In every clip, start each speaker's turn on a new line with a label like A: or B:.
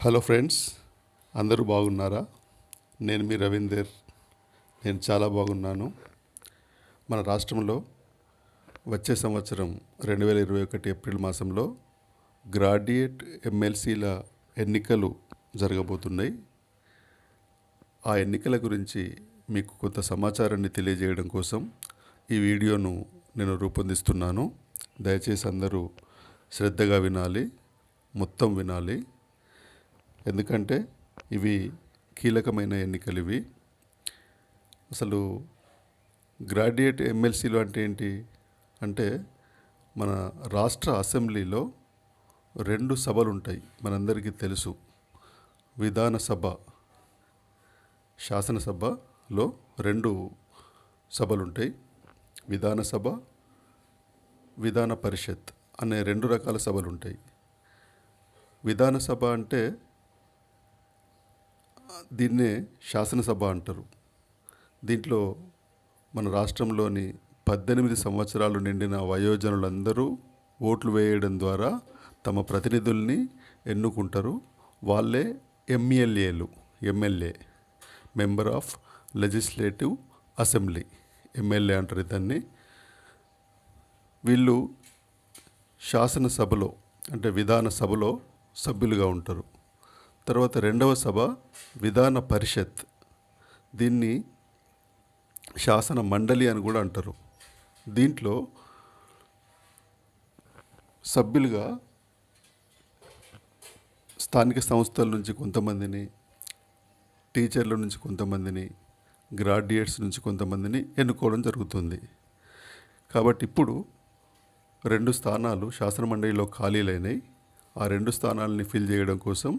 A: Hello friends అందరూ బాగున్నారా? నేను మీ రవీందర్. నేను చాలా బాగున్నాను. మన రాష్ట్రంలో వచ్చే సంవత్సరం రెండు వేల ఇరవై ఒకటి ఏప్రిల్ మాసంలో గ్రాడ్యుయేట్ ఎమ్మెల్సీల ఎన్నికలు జరగబోతున్నాయి. ఆ ఎన్నికల గురించి మీకు కొంత సమాచారాన్ని తెలియజేయడం కోసం ఈ వీడియోను నేను రూపొందిస్తున్నాను. దయచేసి అందరూ శ్రద్ధగా వినాలి మొత్తం వినాలి. ఎందుకంటే ఇవి కీలకమైన ఎన్నికలు ఇవి అసలు గ్రాడ్యుయేట్ ఎమ్మెల్సీలు అంటే ఏంటి? అంటే మన రాష్ట్ర అసెంబ్లీలో రెండు సభలు ఉంటాయి మనందరికీ తెలుసు. విధానసభ శాసనసభలో రెండు సభలు ఉంటాయి విధానసభ విధాన పరిషత్ అనే రెండు రకాల సభలు ఉంటాయి విధానసభ అంటే దీన్నే శాసనసభ అంటారు. దీంట్లో మన రాష్ట్రంలోని పద్దెనిమిది సంవత్సరాలు నిండిన వయోజనులందరూ ఓట్లు వేయడం ద్వారా తమ ప్రతినిధుల్ని ఎన్నుకుంటారు. వాళ్ళే ఎంఎల్ఏలు MLA member of legislative assembly MLA అంటారు దాన్ని వీళ్ళు శాసనసభలో అంటే విధాన సభలో సభ్యులుగా ఉంటారు. తర్వాత రెండవ సభ విధాన పరిషత్. దీన్ని శాసన మండలి అని కూడా అంటారు. దీంట్లో సభ్యులుగా స్థానిక సంస్థల నుంచి కొంతమందిని టీచర్ల నుంచి కొంతమందిని గ్రాడ్యుయేట్స్ నుంచి కొంతమందిని ఎన్నుకోవడం జరుగుతుంది. కాబట్టి ఇప్పుడు రెండు స్థానాలు శాసనమండలిలో ఖాళీలైనాయి. ఆ రెండు స్థానాలని ఫిల్ చేయడం కోసం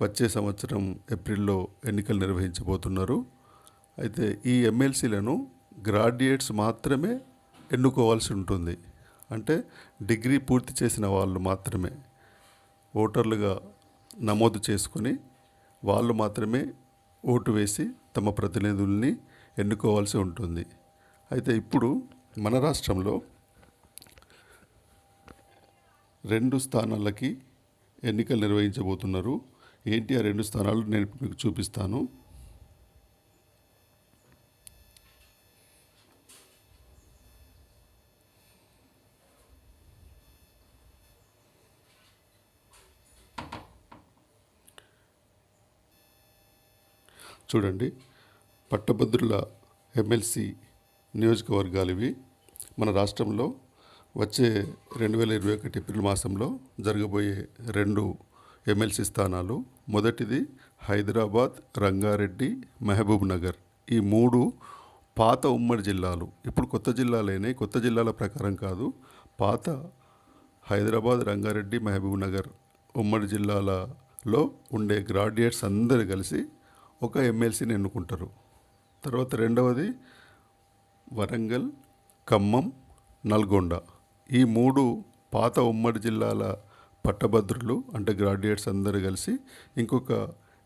A: వచ్చే సంవత్సరం ఏప్రిల్లో ఎన్నికలు నిర్వహించబోతున్నారు. అయితే ఈ ఎమ్మెల్సీలను గ్రాడ్యుయేట్స్ మాత్రమే ఎన్నుకోవాల్సి ఉంటుంది. అంటే డిగ్రీ పూర్తి చేసిన వాళ్ళు మాత్రమే ఓటర్లుగా నమోదు చేసుకొని వాళ్ళు మాత్రమే ఓటు వేసి తమ ప్రతినిధుల్ని ఎన్నుకోవాల్సి ఉంటుంది. అయితే ఇప్పుడు మన రాష్ట్రంలో రెండు స్థానాలకి ఎన్నికలు నిర్వహించబోతున్నారు. ఏంటి? ఆ రెండు స్థానాలు నేను మీకు చూపిస్తాను. చూడండి. పట్టభద్రుల ఎమ్మెల్సీ నియోజకవర్గాలు ఇవి మన రాష్ట్రంలో వచ్చే రెండు వేల ఇరవై ఒకటి ఏప్రిల్ మాసంలో జరగబోయే రెండు ఎమ్మెల్సీ స్థానాలు. మొదటిది హైదరాబాద్ రంగారెడ్డి మహబూబ్ నగర్. ఈ మూడు పాత ఉమ్మడి జిల్లాలు. ఇప్పుడు కొత్త జిల్లాలైనాయి. కొత్త జిల్లాల ప్రకారం కాదు. పాత హైదరాబాద్ రంగారెడ్డి మహబూబ్ నగర్ ఉమ్మడి జిల్లాలలో ఉండే గ్రాడ్యుయేట్స్ అందరు కలిసి ఒక ఎమ్మెల్సీని ఎన్నుకుంటారు. తర్వాత రెండవది వరంగల్ ఖమ్మం నల్గొండ. ఈ మూడు పాత ఉమ్మడి జిల్లాల పట్టభద్రులు అంటే గ్రాడ్యుయేట్స్ అందరూ కలిసి ఇంకొక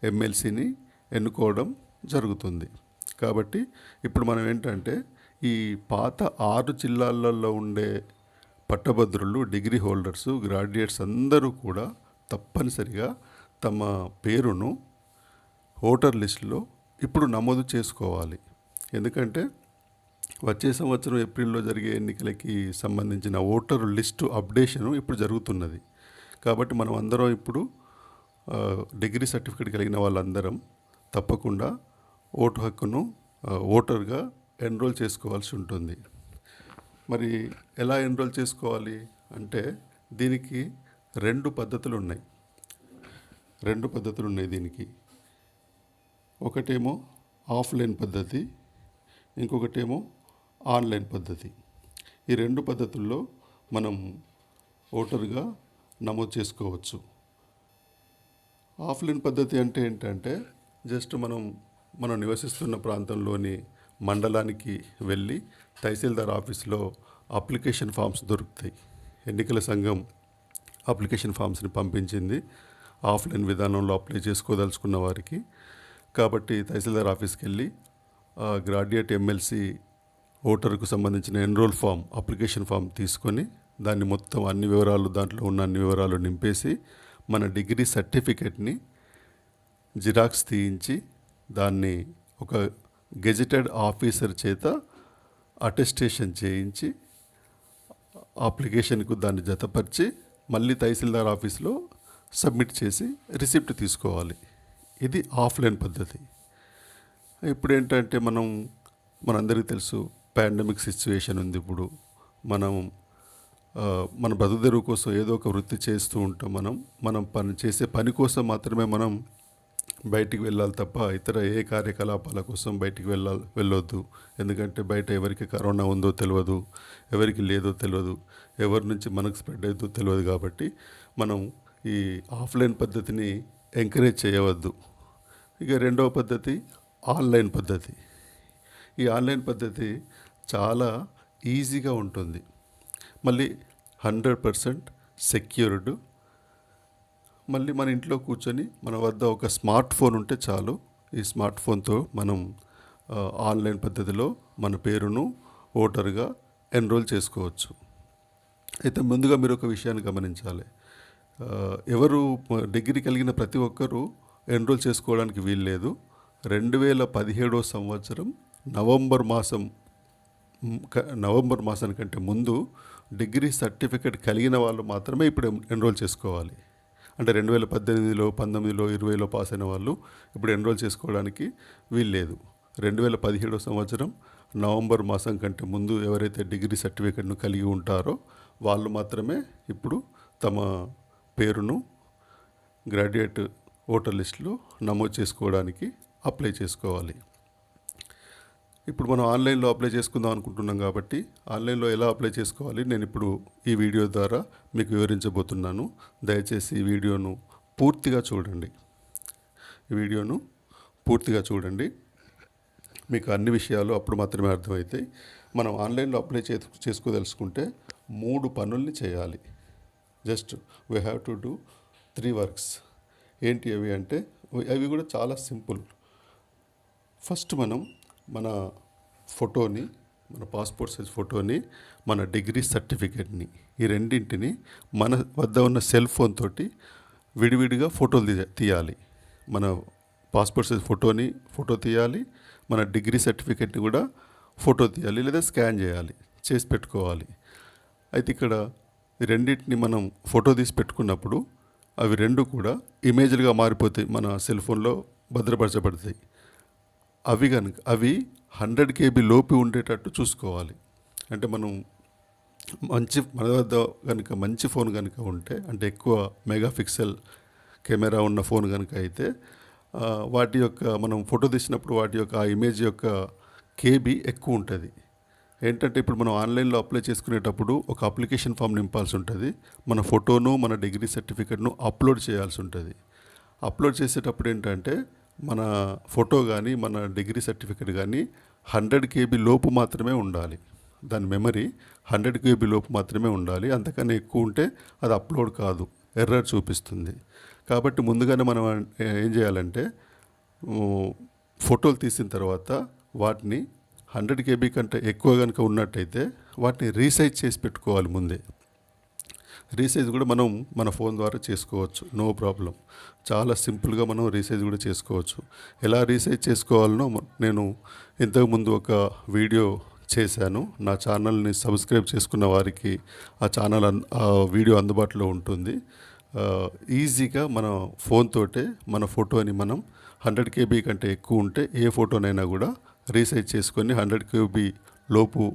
A: ఎమ్మెల్సీని ఎన్నుకోవడం జరుగుతుంది. కాబట్టి ఇప్పుడు మనం ఏంటంటే ఈ పాత ఆరు జిల్లాలలో ఉండే పట్టభద్రులు డిగ్రీ హోల్డర్స్ గ్రాడ్యుయేట్స్ అందరూ కూడా తప్పనిసరిగా తమ పేరును ఓటర్ లిస్టులో ఇప్పుడు నమోదు చేసుకోవాలి. ఎందుకంటే వచ్చే సంవత్సరం ఏప్రిల్లో జరిగే ఎన్నికలకి సంబంధించిన ఓటర్ లిస్టు అప్డేషను ఇప్పుడు జరుగుతున్నది. కాబట్టి మనం అందరం ఇప్పుడు డిగ్రీ సర్టిఫికేట్ కలిగిన వాళ్ళందరం తప్పకుండా ఓటు హక్కును ఓటర్గా ఎన్రోల్ చేసుకోవాల్సి ఉంటుంది. మరి ఎలా ఎన్రోల్ చేసుకోవాలి అంటే దీనికి రెండు పద్ధతులు ఉన్నాయి రెండు పద్ధతులు ఉన్నాయి దీనికి. ఒకటేమో ఆఫ్లైన్ పద్ధతి ఇంకొకటేమో ఆన్లైన్ పద్ధతి. ఈ రెండు పద్ధతుల్లో మనం ఓటర్గా నమోదు చేసుకోవచ్చు. ఆఫ్లైన్ పద్ధతి అంటే ఏంటంటే జస్ట్ మనం మనం నివసిస్తున్న ప్రాంతంలోని మండలానికి వెళ్ళి తహసీల్దార్ ఆఫీస్లో అప్లికేషన్ ఫామ్స్ దొరుకుతాయి. ఎన్నికల సంఘం అప్లికేషన్ ఫామ్స్ని పంపించింది. ఆఫ్లైన్ విధానంలో అప్లై చేసుకోదలుచుకున్న వారికి. కాబట్టి తహసీల్దార్ ఆఫీస్కి వెళ్ళి ఆ గ్రాడ్యుయేట్ ఎమ్మెల్సీ ఓటర్కు సంబంధించిన ఎన్రోల్ ఫామ్ అప్లికేషన్ ఫామ్ తీసుకొని దాన్ని మొత్తం అన్ని వివరాలు దాంట్లో ఉన్న అన్ని వివరాలు నింపేసి మన డిగ్రీ సర్టిఫికెట్ని జిరాక్స్ తీయించి దాన్ని ఒక గెజిటెడ్ ఆఫీసర్ చేత అటెస్టేషన్ చేయించి అప్లికేషన్కు దాన్ని జతపరిచి మళ్ళీ తహసీల్దార్ ఆఫీస్లో సబ్మిట్ చేసి రిసిప్ట్ తీసుకోవాలి. ఇది ఆఫ్లైన్ పద్ధతి. ఇప్పుడు ఏంటంటే మనం మనందరికీ తెలుసు పాండమిక్ సిచ్యువేషన్ ఉంది ఇప్పుడు. మనం మన బతుకుదెరువు కోసం ఏదో ఒక వృత్తి చేస్తూ ఉంటాం మనం. మనం పని చేసే పని కోసం మాత్రమే మనం బయటికి వెళ్ళాలి తప్ప ఇతర ఏ కార్యకలాపాల కోసం బయటికి వెళ్ళాలి వెళ్ళొద్దు. ఎందుకంటే బయట ఎవరికి కరోనా ఉందో తెలియదు ఎవరికి లేదో తెలియదు ఎవరి నుంచి మనకు స్ప్రెడ్ అవుతుందో తెలియదు కాబట్టి మనం ఈ ఆఫ్లైన్ పద్ధతిని ఎంకరేజ్ చేయవద్దు. ఇక రెండవ పద్ధతి ఆన్లైన్ పద్ధతి. ఈ ఆన్లైన్ పద్ధతి చాలా ఈజీగా ఉంటుంది. మళ్ళీ హండ్రెడ్ పర్సెంట్ సెక్యూర్డ్. మళ్ళీ మన ఇంట్లో కూర్చొని మన వద్ద ఒక స్మార్ట్ ఫోన్ ఉంటే చాలు. ఈ స్మార్ట్ ఫోన్తో మనం ఆన్లైన్ పద్ధతిలో మన పేరును ఓటర్గా ఎన్రోల్ చేసుకోవచ్చు. అయితే ముందుగా మీరు ఒక విషయాన్ని గమనించాలి. ఎవరు డిగ్రీ కలిగిన ప్రతి ఒక్కరూ ఎన్రోల్ చేసుకోవడానికి వీల్లేదు. రెండు వేల పదిహేడో సంవత్సరం నవంబర్ మాసం నవంబర్ మాసానికంటే ముందు డిగ్రీ సర్టిఫికేట్ కలిగిన వాళ్ళు మాత్రమే ఇప్పుడు ఎన్రోల్ చేసుకోవాలి. అంటే రెండు వేల పద్దెనిమిదిలో పంతొమ్మిదిలో ఇరవైలో పాస్ అయిన వాళ్ళు ఇప్పుడు ఎన్రోల్ చేసుకోవడానికి వీల్లేదు. రెండు వేల పదిహేడో సంవత్సరం నవంబర్ మాసం కంటే ముందు ఎవరైతే డిగ్రీ సర్టిఫికేట్ను కలిగి ఉంటారో వాళ్ళు మాత్రమే ఇప్పుడు తమ పేరును గ్రాడ్యుయేట్ ఓటర్ లిస్టులో నమోదు చేసుకోవడానికి అప్లై చేసుకోవాలి. ఇప్పుడు మనం ఆన్లైన్లో అప్లై చేసుకుందాం అనుకుంటున్నాం కాబట్టి ఆన్లైన్లో ఎలా అప్లై చేసుకోవాలి నేను ఇప్పుడు ఈ వీడియో ద్వారా మీకు వివరించబోతున్నాను. దయచేసి ఈ వీడియోను పూర్తిగా చూడండి. ఈ వీడియోను పూర్తిగా చూడండి. మీకు అన్ని విషయాలు అప్పుడు మాత్రమే అర్థమవుతాయి మనం ఆన్లైన్లో అప్లై చే చేసుకోదలుచుకుంటే మూడు పనుల్ని చేయాలి. Just we have to do three works. ఏంటి అవి అంటే అవి కూడా చాలా సింపుల్. ఫస్ట్ మనం మన ఫోటోని మన పాస్పోర్ట్ సైజ్ ఫోటోని మన డిగ్రీ సర్టిఫికేట్ని ఈ రెండింటిని మన వద్ద ఉన్న సెల్ ఫోన్ తోటి విడివిడిగా ఫోటోలు తీయాలి. మన పాస్పోర్ట్ సైజ్ ఫోటోని ఫోటో తీయాలి మన డిగ్రీ సర్టిఫికేట్ని కూడా ఫోటో తీయాలి లేదా స్కాన్ చేయాలి చేసి పెట్టుకోవాలి. అయితే ఇక్కడ రెండింటిని మనం ఫోటో తీసి పెట్టుకున్నప్పుడు అవి రెండు కూడా ఇమేజ్లుగా మారిపోతాయి మన సెల్ ఫోన్లో భద్రపరచబడతాయి. అవి కనుక అవి హండ్రెడ్ కేబీ లోపు ఉండేటట్టు చూసుకోవాలి. అంటే మనం మంచి మన వద్ద కనుక మంచి ఫోన్ కనుక ఉంటే అంటే ఎక్కువ మెగా పిక్సెల్ కెమెరా ఉన్న ఫోన్ కనుక అయితే వాటి యొక్క మనం ఫోటో తీసినప్పుడు వాటి యొక్క ఆ ఇమేజ్ యొక్క కేబీ ఎక్కువ ఉంటుంది. ఏంటంటే ఇప్పుడు మనం ఆన్లైన్లో అప్లై చేసుకునేటప్పుడు ఒక అప్లికేషన్ ఫామ్ నింపాల్సి ఉంటుంది. మన ఫోటోను మన డిగ్రీ సర్టిఫికెట్ను అప్లోడ్ చేయాల్సి ఉంటుంది. అప్లోడ్ చేసేటప్పుడు ఏంటంటే మన ఫోటో కానీ మన డిగ్రీ సర్టిఫికెట్ కానీ హండ్రెడ్ కేబీ లోపు మాత్రమే ఉండాలి. దాని మెమరీ హండ్రెడ్ కేబీ లోపు మాత్రమే ఉండాలి. అంతకన్నా ఎక్కువ ఉంటే అది అప్లోడ్ కాదు. ఎర్రర్ చూపిస్తుంది. కాబట్టి ముందుగానే మనం ఏం చేయాలంటే ఫోటోలు తీసిన తర్వాత వాటిని హండ్రెడ్ కేబీ కంటే ఎక్కువ కనుక ఉన్నట్టయితే వాటిని రీసైజ్ చేసి పెట్టుకోవాలి ముందే. రీసైజ్ కూడా మనం మన ఫోన్ ద్వారా చేసుకోవచ్చు. No problem. చాలా సింపుల్గా మనం రీసైజ్ కూడా చేసుకోవచ్చు. ఎలా రీసైజ్ చేసుకోవాలనో నేను ఇంతకుముందు ఒక వీడియో చేశాను. నా ఛానల్ని సబ్స్క్రైబ్ చేసుకున్న వారికి ఆ ఛానల్ అన్- ఆ వీడియో అందుబాటులో ఉంటుంది. ఈజీగా మన ఫోన్ తోటే మన ఫోటోని మనం హండ్రెడ్ కేబీ కంటే ఎక్కువ ఉంటే ఏ ఫోటోనైనా కూడా రీసైజ్ చేసుకొని హండ్రెడ్ కేబీ లోపు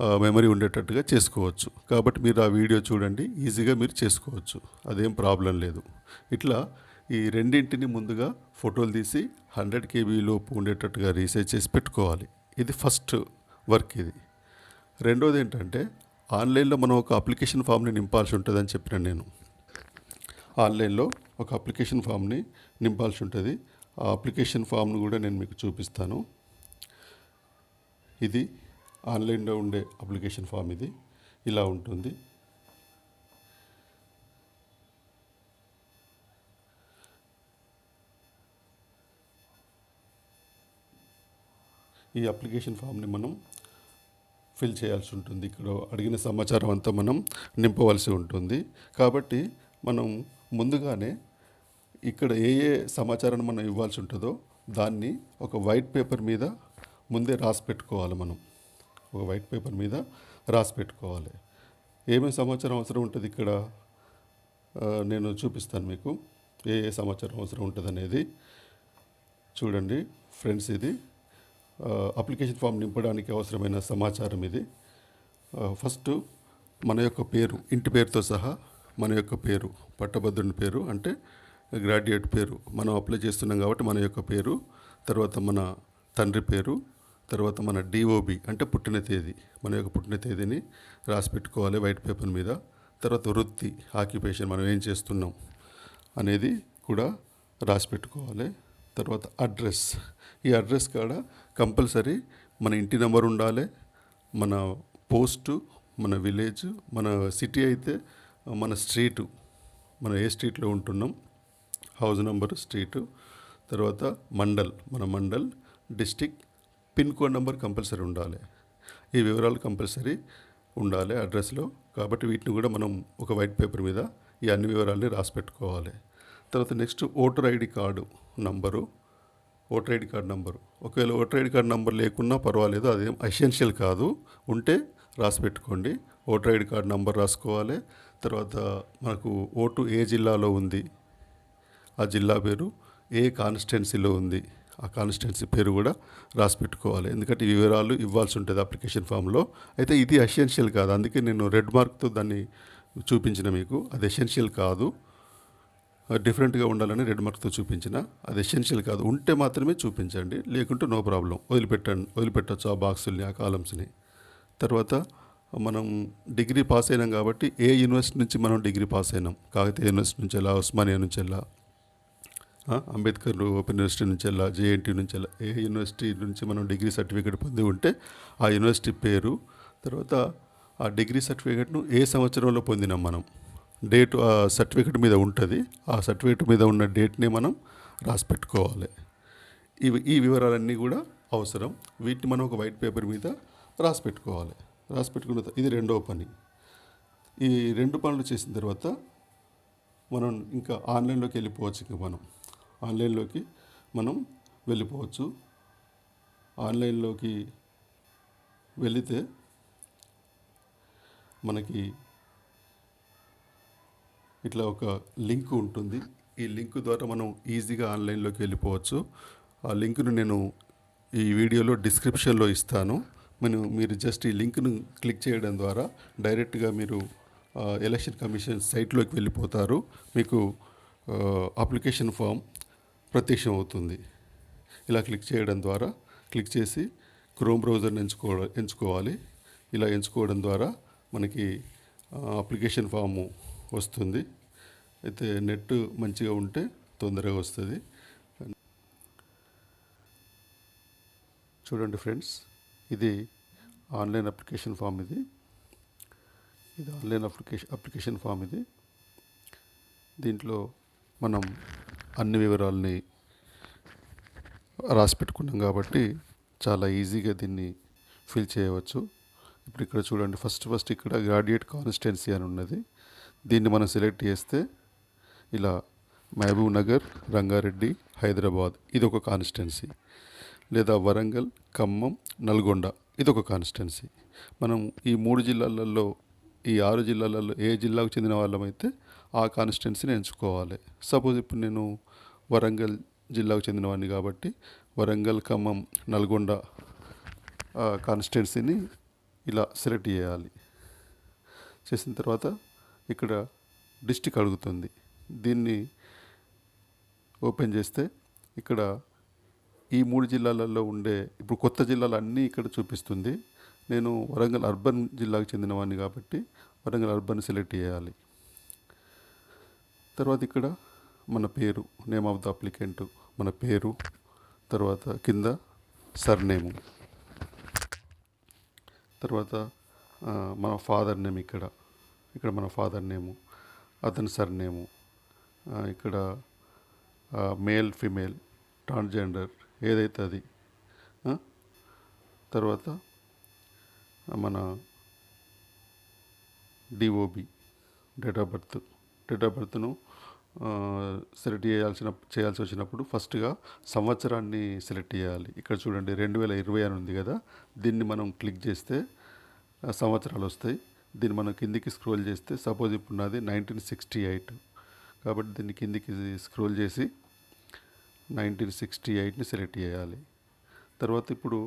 A: మెమరీ ఉండేటట్టుగా చేసుకోవచ్చు. కాబట్టి మీరు ఆ వీడియో చూడండి ఈజీగా మీరు చేసుకోవచ్చు. అదేం ప్రాబ్లం లేదు. ఇట్లా ఈ రెండింటిని ముందుగా ఫోటోలు తీసి హండ్రెడ్ కేబీ లోపు ఉండేటట్టుగా రీసెర్చ్ చేసి పెట్టుకోవాలి. ఇది ఫస్ట్ వర్క్ ఇది. రెండోది ఏంటంటే ఆన్లైన్లో మనం ఒక అప్లికేషన్ ఫామ్ని నింపాల్సి ఉంటుందని చెప్పిన నేను. ఆన్లైన్లో ఒక అప్లికేషన్ ఫామ్ని నింపాల్సి ఉంటుంది. ఆ అప్లికేషన్ ఫామ్ను కూడా నేను మీకు చూపిస్తాను. ఇది ఆన్లైన్లో ఉండే అప్లికేషన్ ఫామ్ ఇది. ఇలా ఉంటుంది. ఈ అప్లికేషన్ ఫామ్ని మనం ఫిల్ చేయాల్సి ఉంటుంది. ఇక్కడ అడిగిన సమాచారం అంతా మనం నింపవలసి ఉంటుంది. కాబట్టి మనం ముందుగానే ఇక్కడ ఏ ఏ సమాచారాన్ని మనం ఇవ్వాల్సి ఉంటుందో దాన్ని ఒక వైట్ పేపర్ మీద ముందే రాసి పెట్టుకోవాలి మనం. ఒక వైట్ పేపర్ మీద రాసి పెట్టుకోవాలి. ఏమేమి సమాచారం అవసరం ఉంటుంది ఇక్కడ? నేను చూపిస్తాను మీకు. ఏ ఏ సమాచారం అవసరం ఉంటుంది అనేది చూడండి ఫ్రెండ్స్ ఇది. అప్లికేషన్ ఫామ్ నింపడానికి అవసరమైన సమాచారం ఇది. ఫస్ట్ మన యొక్క పేరు ఇంటి పేరుతో సహా మన యొక్క పేరు పట్టభద్రుని పేరు అంటే గ్రాడ్యుయేట్ పేరు. మనం అప్లై చేస్తున్నాం కాబట్టి మన యొక్క పేరు తర్వాత మన తండ్రి పేరు తర్వాత మన డిఓబి అంటే పుట్టిన తేదీ మన యొక్క పుట్టిన తేదీని రాసి పెట్టుకోవాలి వైట్ పేపర్ మీద. తర్వాత వృత్తి ఆక్యుపేషన్ మనం ఏం చేస్తున్నాం అనేది కూడా రాసి పెట్టుకోవాలి. తర్వాత అడ్రస్ ఈ అడ్రస్ కాడ కంపల్సరీ మన ఇంటి నెంబర్ ఉండాలి మన పోస్టు మన విలేజ్ మన సిటీ అయితే మన స్ట్రీటు మనం ఏ స్ట్రీట్లో ఉంటున్నాం హౌస్ నెంబర్ స్ట్రీటు తర్వాత మండల్ మన mandal district pin code number compulsory ఉండాలి. ఈ వివరాలు కంపల్సరీ ఉండాలి అడ్రస్లో. కాబట్టి వీటిని కూడా మనం ఒక వైట్ పేపర్ మీద ఈ అన్ని వివరాలని రాసి పెట్టుకోవాలి. తర్వాత next voter ID card number. Voter ID card number. ఒకవేళ ఓటర్ ఐడి కార్డు నంబర్ లేకున్నా పర్వాలేదు అదేం ఎసెన్షియల్ కాదు. ఉంటే రాసి పెట్టుకోండి. ఓటర్ ఐడి కార్డు నంబర్ రాసుకోవాలి. తర్వాత మనకు ఓటు ఏ జిల్లాలో ఉంది? ఆ జిల్లా పేరు ఏ కాన్స్టిట్యున్సీలో ఉంది? ఆ కాన్స్టిట్యున్సీ పేరు కూడా రాసి పెట్టుకోవాలి. ఎందుకంటే ఈ వివరాలు ఇవ్వాల్సి ఉంటుంది అప్లికేషన్ ఫామ్లో అయితే ఇది ఎసెన్షియల్ కాదు. అందుకే నేను రెడ్ మార్క్తో దాన్ని చూపించిన మీకు. అది ఎసెన్షియల్ కాదు. డిఫరెంట్గా ఉండాలని రెడ్ మార్క్తో చూపించిన. అది ఎసెన్షియల్ కాదు. ఉంటే మాత్రమే చూపించండి. లేకుంటే నో ప్రాబ్లం. వదిలిపెట్టండి. వదిలిపెట్టచ్చు ఆ బాక్సుల్ని ఆ కాలమ్స్ని. తర్వాత మనం డిగ్రీ పాస్ అయినాం కాబట్టి ఏ యూనివర్సిటీ నుంచి మనం డిగ్రీ పాస్ అయినాం? కాకతీయ యూనివర్సిటీ నుంచి ఎలా ఉస్మానియా నుంచి ఎలా అంబేద్కర్ ఓపెన్ యూనివర్సిటీ నుంచి వెళ్ళా జేఎన్టీ నుంచి వెళ్ళా. ఏ యూనివర్సిటీ నుంచి మనం డిగ్రీ సర్టిఫికేట్ పొంది ఉంటే ఆ యూనివర్సిటీ పేరు తర్వాత ఆ డిగ్రీ సర్టిఫికేట్ను ఏ సంవత్సరంలో పొందినాం మనం? డేట్ ఆ సర్టిఫికేట్ మీద ఉంటుంది. ఆ సర్టిఫికేట్ మీద ఉన్న డేట్ని మనం రాసి పెట్టుకోవాలి. ఇవి ఈ వివరాలన్నీ కూడా అవసరం. వీటిని మనం ఒక వైట్ పేపర్ మీద రాసి పెట్టుకోవాలి. రాసి పెట్టుకున్న ఇది రెండవ పని. ఈ రెండు పనులు చేసిన తర్వాత మనం ఇంకా ఆన్లైన్లోకి వెళ్ళిపోవచ్చు ఇంకా మనం. ఆన్లైన్లోకి మనం వెళ్ళిపోవచ్చు. ఆన్లైన్లోకి వెళితే మనకి ఇట్లా ఒక లింక్ ఉంటుంది. ఈ లింక్ ద్వారా మనం ఈజీగా ఆన్లైన్లోకి వెళ్ళిపోవచ్చు. ఆ లింక్ను నేను ఈ వీడియోలో డిస్క్రిప్షన్లో ఇస్తాను. మనం మీరు జస్ట్ ఈ లింక్ను క్లిక్ చేయడం ద్వారా డైరెక్ట్గా మీరు ఎలక్షన్ కమిషన్ సైట్లోకి వెళ్ళిపోతారు. మీకు అప్లికేషన్ ఫామ్ ప్రత్యక్షం అవుతుంది ఇలా క్లిక్ చేయడం ద్వారా క్లిక్ చేసి క్రోమ్ బ్రౌజర్ని ఎంచుకో ఎంచుకోవాలి. ఇలా ఎంచుకోవడం ద్వారా మనకి అప్లికేషన్ ఫాము వస్తుంది. అయితే నెట్ మంచిగా ఉంటే తొందరగా వస్తుంది. చూడండి ఫ్రెండ్స్ ఇది ఆన్లైన్ అప్లికేషన్ ఫామ్ ఇది. ఇది ఆన్లైన్ అప్లికేషన్ అప్లికేషన్ ఫామ్ ఇది. దీంట్లో మనం అన్ని వివరాలని రాసి పెట్టుకున్నాం కాబట్టి చాలా ఈజీగా దీన్ని ఫిల్ చేయవచ్చు. ఇప్పుడు ఇక్కడ చూడండి ఫస్ట్ ఫస్ట్ ఇక్కడ గ్రాడ్యుయేట్ కాన్స్టిట్యున్సీ అని ఉన్నది. దీన్ని మనం సెలెక్ట్ చేస్తే ఇలా మహబూబ్ నగర్ రంగారెడ్డి హైదరాబాద్ ఇది ఒక కాన్స్టిట్యున్సీ. లేదా వరంగల్ ఖమ్మం నల్గొండ ఇది ఒక కాన్స్టిట్యున్సీ. మనం ఈ మూడు జిల్లాలలో ఈ ఆరు జిల్లాలలో ఏ జిల్లాకు చెందిన వాళ్ళమైతే ఆ కాన్స్టిట్యున్సీని ఎంచుకోవాలి. సపోజ్ ఇప్పుడు నేను వరంగల్ జిల్లాకు చెందినవాడిని కాబట్టి వరంగల్ ఖమ్మం నల్గొండ కాన్స్టిట్యున్సీని ఇలా సెలెక్ట్ చేయాలి. చేసిన తర్వాత ఇక్కడ డిస్టిక్ అడుగుతుంది. దీన్ని ఓపెన్ చేస్తే ఇక్కడ ఈ మూడు జిల్లాలలో ఉండే ఇప్పుడు కొత్త జిల్లాలు అన్నీ ఇక్కడ చూపిస్తుంది. నేను వరంగల్ అర్బన్ జిల్లాకు చెందినవాడిని కాబట్టి వరంగల్ అర్బన్ సెలెక్ట్ చేయాలి. తర్వాత ఇక్కడ మన పేరు నేమ్ ఆఫ్ ద అప్లికెంట్ మన పేరు తర్వాత కింద సర్నేము తర్వాత మన ఫాదర్ నేమ్ ఇక్కడ ఇక్కడ మన ఫాదర్ నేము అతని సర్నేము ఇక్కడ మేల్ ఫిమేల్ ట్రాన్స్జెండర్ ఏదైతే అది తర్వాత మన DOB date of birth date of బర్త్ను select చేయాల్సిన చేయాల్సి వచ్చినప్పుడు ఫస్ట్గా సంవత్సరాన్ని సెలెక్ట్ చేయాలి. ఇక్కడ చూడండి రెండు వేల ఇరవై అని ఉంది కదా దీన్ని మనం క్లిక్ చేస్తే సంవత్సరాలు వస్తాయి. దీన్ని మనం కిందికి స్క్రోల్ చేస్తే సపోజ్ ఇప్పుడు నాది నైన్టీన్ సిక్స్టీ ఎయిట్. కాబట్టి దీన్ని కిందికి స్క్రోల్ చేసి నైన్టీన్ సిక్స్టీ ఎయిట్ని సెలెక్ట్ చేయాలి. తర్వాత ఇప్పుడు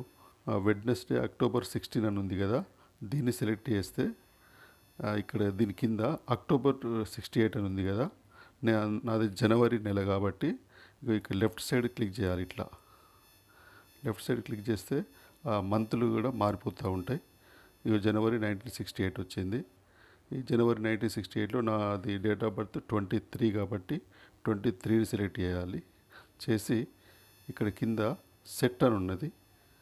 A: వెడ్నెస్డే అక్టోబర్ సిక్స్టీన్ అని ఉంది కదా దీన్ని సెలెక్ట్ చేస్తే ఇక్కడ దీని కింద అక్టోబర్ సిక్స్టీ ఎయిట్ అని ఉంది కదా. నే నాది జనవరి నెల కాబట్టి ఇక్కడ లెఫ్ట్ సైడ్ క్లిక్ చేయాలి ఇట్లా. లెఫ్ట్ సైడ్ క్లిక్ చేస్తే ఆ మంత్లు కూడా మారిపోతూ ఉంటాయి. ఇక జనవరి నైన్టీన్ సిక్స్టీ ఎయిట్ వచ్చింది. ఈ జనవరి నైన్టీన్ సిక్స్టీ ఎయిట్లో నాది date of birth twenty three కాబట్టి ట్వంటీ త్రీని సెలెక్ట్ చేయాలి. చేసి ఇక్కడ కింద సెట్ అని ఉన్నది.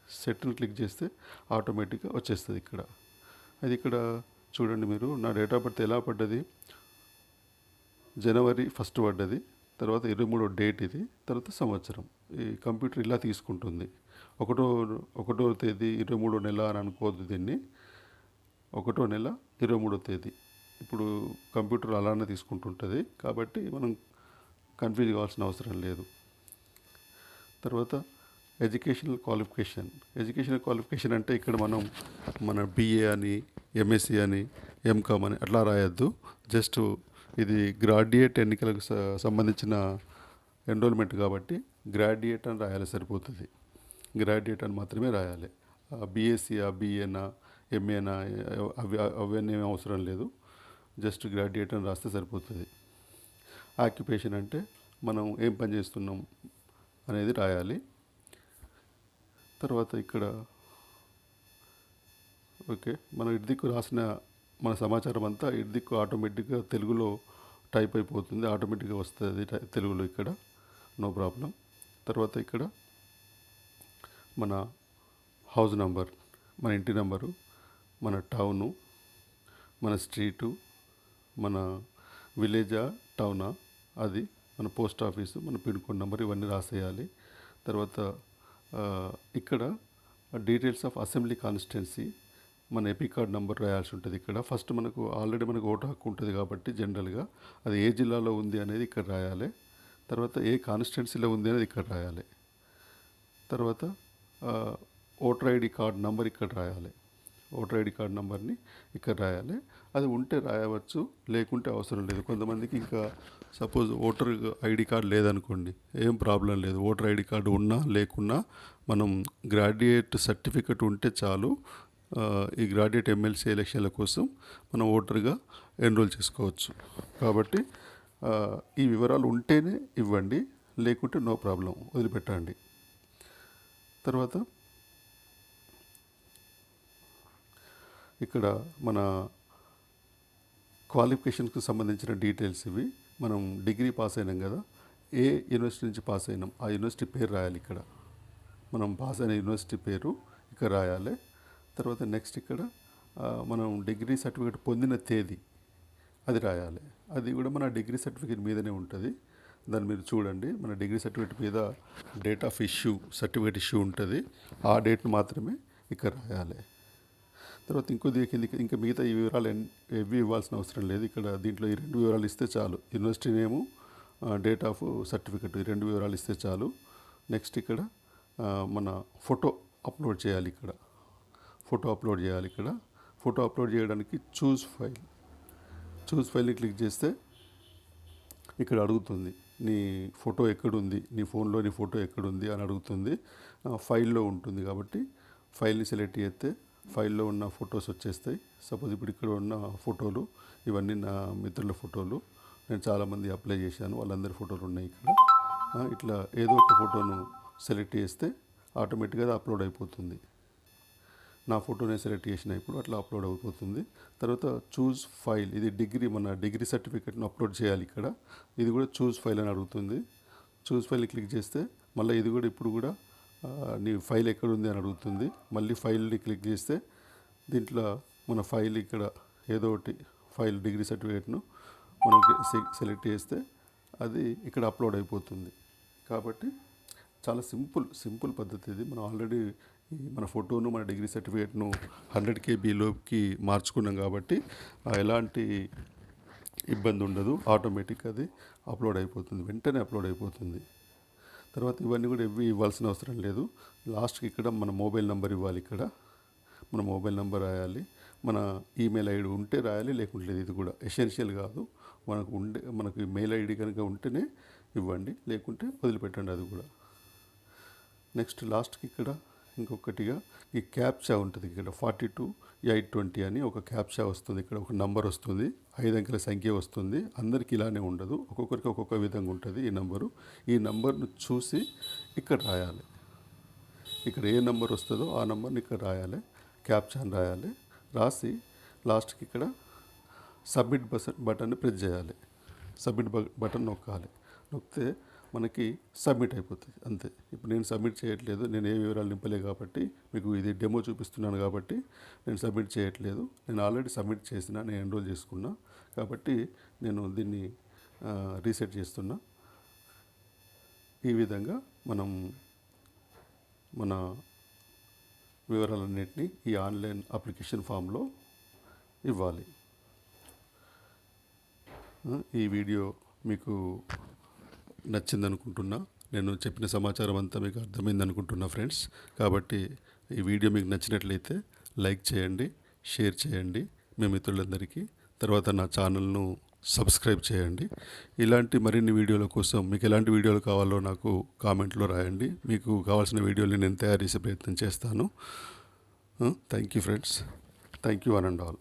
A: సెట్ని క్లిక్ చేస్తే ఆటోమేటిక్గా వచ్చేస్తుంది ఇక్కడ. అది ఇక్కడ చూడండి మీరు నా డేట్ ఆఫ్ బర్త్ ఎలా పడ్డది? జనవరి ఫస్ట్ పడ్డది తర్వాత ఇరవై మూడో డేట్ ఇది తర్వాత సంవత్సరం. ఈ కంప్యూటర్ ఇలా తీసుకుంటుంది. ఒకటో ఒకటో తేదీ ఇరవై మూడో నెల అని అనుకోవద్దు దీన్ని. ఒకటో నెల ఇరవై మూడో తేదీ. ఇప్పుడు కంప్యూటర్ అలానే తీసుకుంటుంటుంది. కాబట్టి మనం కన్ఫ్యూజ్ కావాల్సిన అవసరం లేదు. తర్వాత ఎడ్యుకేషనల్ క్వాలిఫికేషన్. ఎడ్యుకేషనల్ క్వాలిఫికేషన్ అంటే ఇక్కడ మనం మన బీఏ అని ఎంఎస్సి అని ఎంకామ్ అని అట్లా రాయొద్దు. జస్ట్ ఇది గ్రాడ్యుయేట్ ఎన్నికలకు సంబంధించిన ఎన్రోల్మెంట్ కాబట్టి గ్రాడ్యుయేట్ అని రాయాలి సరిపోతుంది. గ్రాడ్యుయేట్ అని మాత్రమే రాయాలి. బీఎస్సీ ఆ బీఏనా ఎంఏనా అవి అవన్నీ ఏమీ అవసరం లేదు. జస్ట్ గ్రాడ్యుయేట్ అని రాస్తే సరిపోతుంది. ఆక్యుపేషన్ అంటే మనం ఏం పని చేస్తున్నాం అనేది రాయాలి. తర్వాత ఇక్కడ ఓకే మనం ఇటుదిక్కు రాసిన మన సమాచారం అంతా ఇటుదిక్కు ఆటోమేటిక్గా తెలుగులో టైప్ అయిపోతుంది. ఆటోమేటిక్గా వస్తుంది టై- తెలుగులో ఇక్కడ. No problem. తర్వాత ఇక్కడ మన హౌస్ నంబర్ మన ఇంటి నంబరు మన టౌను మన స్ట్రీటు మన విలేజా టౌనా అది మన పోస్ట్ ఆఫీసు మన పిన్ కోడ్ నెంబర్ ఇవన్నీ రాసేయాలి. తర్వాత ఇక్కడ డీటెయిల్స్ ఆఫ్ అసెంబ్లీ కాన్స్టిట్యున్సీ మన ఎపీ కార్డ్ నెంబర్ రాయాల్సి ఉంటుంది ఇక్కడ. ఫస్ట్ మనకు ఆల్రెడీ మనకు ఓటు హక్కు ఉంటుంది కాబట్టి జనరల్గా అది ఏ జిల్లాలో ఉంది అనేది ఇక్కడ రాయాలి. తర్వాత ఏ కాన్స్టిట్యున్సీలో ఉంది అనేది ఇక్కడ రాయాలి. తర్వాత ఓటర్ ఐడి కార్డ్ నెంబర్ ఇక్కడ రాయాలి. ఓటర్ ఐడి కార్డ్ నెంబర్ని ఇక్కడ రాయాలి. అది ఉంటే రాయవచ్చు లేకుంటే అవసరం లేదు. కొంతమందికి ఇంకా సపోజ్ ఓటర్ ఐడి కార్డ్ లేదనుకోండి ఏం ప్రాబ్లం లేదు. ఓటర్ ఐడి కార్డు ఉన్నా లేకున్నా మనం గ్రాడ్యుయేట్ సర్టిఫికెట్ ఉంటే చాలు ఈ గ్రాడ్యుయేట్ ఎమ్మెల్సీ ఎలక్షన్ల కోసం మనం ఓటర్గా ఎన్రోల్ చేసుకోవచ్చు. కాబట్టి ఈ వివరాలు ఉంటేనే ఇవ్వండి లేకుంటే నో ప్రాబ్లం వదిలిపెట్టండి. తర్వాత ఇక్కడ మన క్వాలిఫికేషన్కి సంబంధించిన డీటెయిల్స్ ఇవి. మనం డిగ్రీ పాస్ అయినాం కదా ఏ యూనివర్సిటీ నుంచి పాస్ అయినాం ఆ యూనివర్సిటీ పేరు రాయాలి ఇక్కడ. మనం పాస్ అయిన యూనివర్సిటీ పేరు ఇక్కడ రాయాలి. తర్వాత నెక్స్ట్ ఇక్కడ మనం డిగ్రీ సర్టిఫికేట్ పొందిన తేదీ అది రాయాలి. అది కూడా మన డిగ్రీ సర్టిఫికేట్ మీదనే ఉంటుంది. దాన్ని మీరు చూడండి. మన డిగ్రీ సర్టిఫికేట్ మీద date of issue certificate issue ఉంటుంది. ఆ డేట్ను మాత్రమే ఇక్కడ రాయాలి. తర్వాత ఇంకొద్ది ఇంకా మిగతా ఈ వివరాలు ఎన్- ఇవ్వాల్సిన అవసరం లేదు. ఇక్కడ దీంట్లో ఈ రెండు వివరాలు ఇస్తే చాలు. University name date of certificate ఈ రెండు వివరాలు ఇస్తే చాలు. నెక్స్ట్ ఇక్కడ మన ఫోటో అప్లోడ్ చేయాలి ఇక్కడ. ఫోటో అప్లోడ్ చేయాలి ఇక్కడ. ఫోటో అప్లోడ్ చేయడానికి చూస్ ఫైల్. చూస్ ఫైల్ని క్లిక్ చేస్తే ఇక్కడ అడుగుతుంది నీ ఫోటో ఎక్కడుంది నీ ఫోన్లో నీ ఫోటో ఎక్కడుంది అని అడుగుతుంది. ఫైల్లో ఉంటుంది కాబట్టి ఫైల్ని సెలెక్ట్ చేస్తే ఫైల్లో ఉన్న ఫొటోస్ వచ్చేస్తాయి. సపోజ్ ఇప్పుడు ఇక్కడ ఉన్న ఫోటోలు ఇవన్నీ నా మిత్రుల ఫోటోలు. నేను చాలామంది అప్లై చేశాను. వాళ్ళందరి ఫోటోలు ఉన్నాయి ఇక్కడ. ఇట్లా ఏదో ఒక ఫోటోను సెలెక్ట్ చేస్తే ఆటోమేటిక్గా అప్లోడ్ అయిపోతుంది. నా ఫోటోనే సెలెక్ట్ చేసిన ఇప్పుడు అట్లా అప్లోడ్ అయిపోతుంది. తర్వాత చూస్ ఫైల్ ఇది డిగ్రీ మన డిగ్రీ సర్టిఫికేట్ను అప్లోడ్ చేయాలి ఇక్కడ. ఇది కూడా చూస్ ఫైల్ అని అడుగుతుంది. చూస్ ఫైల్ క్లిక్ చేస్తే మళ్ళీ ఇది కూడా ఇప్పుడు కూడా నీ ఫైల్ ఎక్కడుంది అని అడుగుతుంది. మళ్ళీ ఫైల్ని క్లిక్ చేస్తే దీంట్లో మన ఫైల్ ఇక్కడ ఏదో ఒకటి ఫైల్ డిగ్రీ సర్టిఫికేట్ను మనం సెలెక్ట్ చేస్తే అది ఇక్కడ అప్లోడ్ అయిపోతుంది. కాబట్టి చాలా సింపుల్ సింపుల్ పద్ధతి ఇది. మనం ఆల్రెడీ మన ఫోటోను మన డిగ్రీ సర్టిఫికేట్ను హండ్రెడ్ కేబీలోకి మార్చుకున్నాం కాబట్టి ఎలాంటి ఇబ్బంది ఉండదు. ఆటోమేటిక్ అది అప్లోడ్ అయిపోతుంది. వెంటనే అప్లోడ్ అయిపోతుంది. తర్వాత ఇవన్నీ కూడా ఇవి ఇవ్వాల్సిన అవసరం లేదు. లాస్ట్కి ఇక్కడ మన మొబైల్ నెంబర్ ఇవ్వాలి ఇక్కడ. మన మొబైల్ నెంబర్ రాయాలి. మన ఈమెయిల్ ఐడి ఉంటే రాయాలి లేకుంటే ఇది కూడా ఎసెన్షియల్ కాదు. మనకు ఉండే మనకు మెయిల్ ఐడి కనుక ఉంటేనే ఇవ్వండి లేకుంటే వదిలిపెట్టండి అది కూడా. నెక్స్ట్ లాస్ట్కి ఇక్కడ ఇంకొకటిగా ఈ క్యాప్చా ఉంటుంది ఇక్కడ ఫార్టీ టూ ఎయిట్ ట్వంటీ అని ఒక క్యాప్చా వస్తుంది. ఇక్కడ ఒక నంబర్ వస్తుంది. ఐదు అంకెల సంఖ్య వస్తుంది. అందరికీ ఇలానే ఉండదు. ఒక్కొక్కరికి ఒక్కొక్క విధంగా ఉంటుంది ఈ నంబరు. ఈ నంబర్ను చూసి ఇక్కడ రాయాలి. ఇక్కడ ఏ నెంబర్ వస్తుందో ఆ నెంబర్ని ఇక్కడ రాయాలి. క్యాప్చాన్ రాయాలి. రాసి లాస్ట్కి ఇక్కడ సబ్మిట్ బటన్ బటన్ని ప్రెస్ చేయాలి. సబ్మిట్ బటన్ నొక్కాలి. నొక్కితే మనకి సబ్మిట్ అయిపోతుంది అంతే. ఇప్పుడు నేను సబ్మిట్ చేయట్లేదు నేను ఏ వివరాలు నింపలేదు కాబట్టి మీకు ఇది డెమో చూపిస్తున్నాను కాబట్టి నేను సబ్మిట్ చేయట్లేదు. నేను ఆల్రెడీ సబ్మిట్ చేసిన నేను ఎన్రోల్ చేసుకున్నా కాబట్టి నేను దీన్ని రీసెట్ చేస్తున్నా. ఈ విధంగా మనం మన వివరాలన్నింటినీ ఈ ఆన్లైన్ అప్లికేషన్ ఫామ్లో ఇవ్వాలి. ఈ వీడియో మీకు నచ్చింది అనుకుంటున్నా నేను చెప్పిన సమాచారం అంతా మీకు అర్థమైంది అనుకుంటున్నా ఫ్రెండ్స్. కాబట్టి ఈ వీడియో మీకు నచ్చినట్లయితే లైక్ చేయండి షేర్ చేయండి మీ మిత్రులందరికీ. తర్వాత నా ఛానల్ను సబ్స్క్రైబ్ చేయండి. ఇలాంటి మరిన్ని వీడియోల కోసం మీకు ఎలాంటి వీడియోలు కావాలో నాకు కామెంట్లో రాయండి. మీకు కావాల్సిన వీడియోలు నేను తయారు చేసే ప్రయత్నం చేస్తాను. Thank you friends. Thank you one and all.